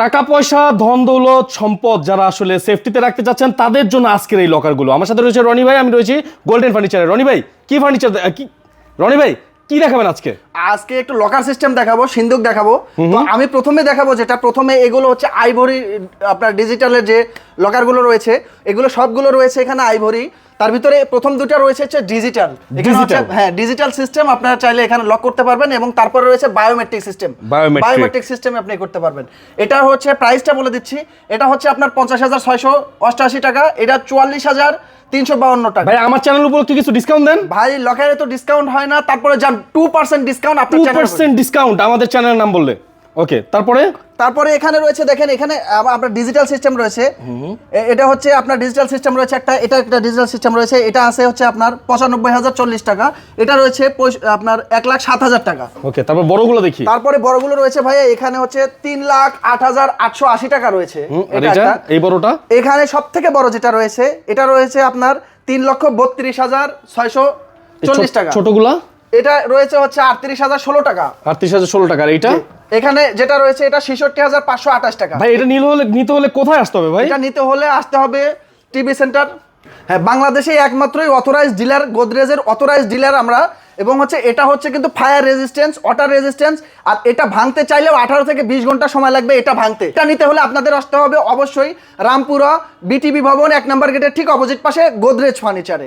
টাকা পয়সা ধন দৌলত সম্পদ যারা আসলে সেফটিতে রাখতে চাচ্ছেন তাদের জন্য আজকের এই লকারগুলো আমার সাথে রয়েছে রনি ভাই আমি রয়েছি গোল্ডেন ফার্নিচারে রনি ভাই কি ফার্নিচার কি রনি ভাই কি দেখাবেন আজকে? আজকে একটু লকার সিস্টেম দেখাবো সিন্ধুক দেখাবো। তো আমি প্রথমে দেখাবো যেটা প্রথমে এগুলো হচ্ছে আইভরি আপনার ডিজিটালের যে লকারগুলো রয়েছে এগুলো সবগুলো রয়েছে এখানে আইভরি তার ভিতরে প্রথম দুটো রয়েছে হচ্ছে ডিজিটাল এখানে হচ্ছে হ্যাঁ ডিজিটাল সিস্টেম আপনারা চাইলে এখানে লক করতে পারবেন এবং তারপরে রয়েছে বায়োমেট্রিক সিস্টেম বায়োমেট্রিক সিস্টেম আপনি করতে পারবেন। এটা হচ্ছে প্রাইসটা বলে দিচ্ছি। এটা হচ্ছে আপনার পঞ্চাশ হাজার ছয়শো অষ্টআশি টাকা। এটা চুয়াল্লিশ হাজার তিনশো বাউন্ন টাকা। ভাই আমার চ্যানেল উপলক্ষে কিছু ডিসকাউন্ট দেন? ভাই লকারে তো ডিসকাউন্ট হয় না। তারপরে যান টু পার্সেন্ট ডিসকাউন্ট আপনার চ্যানেলে ডিসকাউন্ট আমাদের চ্যানেলের নাম বললে। ওকে তারপরে? তারপরে এখানে রয়েছে দেখেন এখানে আপনার ডিজিটাল সিস্টেম রয়েছে। এটা হচ্ছে আপনার ডিজিটাল সিস্টেম রয়েছে একটা এটা একটা ডিজিটাল সিস্টেম রয়েছে এটা আছে হচ্ছে আপনার পঁচানব্বই হাজার চল্লিশ টাকা এটা রয়েছে আপনার এক লাখ সাত হাজার টাকা। ওকে তারপর বড়গুলো দেখি। তারপরে বড়গুলো রয়েছে ভাইয়া এখানে হচ্ছে তিন লাখ আট হাজার আটশো আশি টাকা রয়েছে। এটা এটা। এই বড়টা? এখানে সব থেকে বড় যেটা রয়েছে এটা রয়েছে আপনার তিন লক্ষ বত্রিশ হাজার ছয়শো চল্লিশ টাকা। ছোটগুলা? এটা রয়েছে হচ্ছে আটত্রিশ হাজার ষোলো টাকা। আটত্রিশ হাজার ষোলো টাকা এইটা? এখানে যেটা রয়েছে এটা ছেষট্টি হাজার পাঁচশো আঠাশ টাকা। ভাই এটা নিতে হলে নিতে হলে কোথায় আসতে হবে ভাই? এটা নিতে হলে আসতে হবে টিভি সেন্টার। হ্যাঁ বাংলাদেশে একমাত্রই অথরাইজ ডিলার গোদরেজের অথরাইজ ডিলার আমরা। এবং হচ্ছে এটা হচ্ছে কিন্তু ফায়ার রেজিস্ট্যান্স ওয়াটার রেজিস্ট্যান্স আর এটা ভাঙতে চাইলেও আঠারো থেকে বিশ ঘণ্টা সময় লাগবে এটা ভাঙতে। এটা নিতে হলে আপনাদের আসতে হবে অবশ্যই রামপুরা বিটিভি ভবন এক নম্বর গেটের ঠিক অপোজিট পাশে গোদরেজ ফার্নিচারে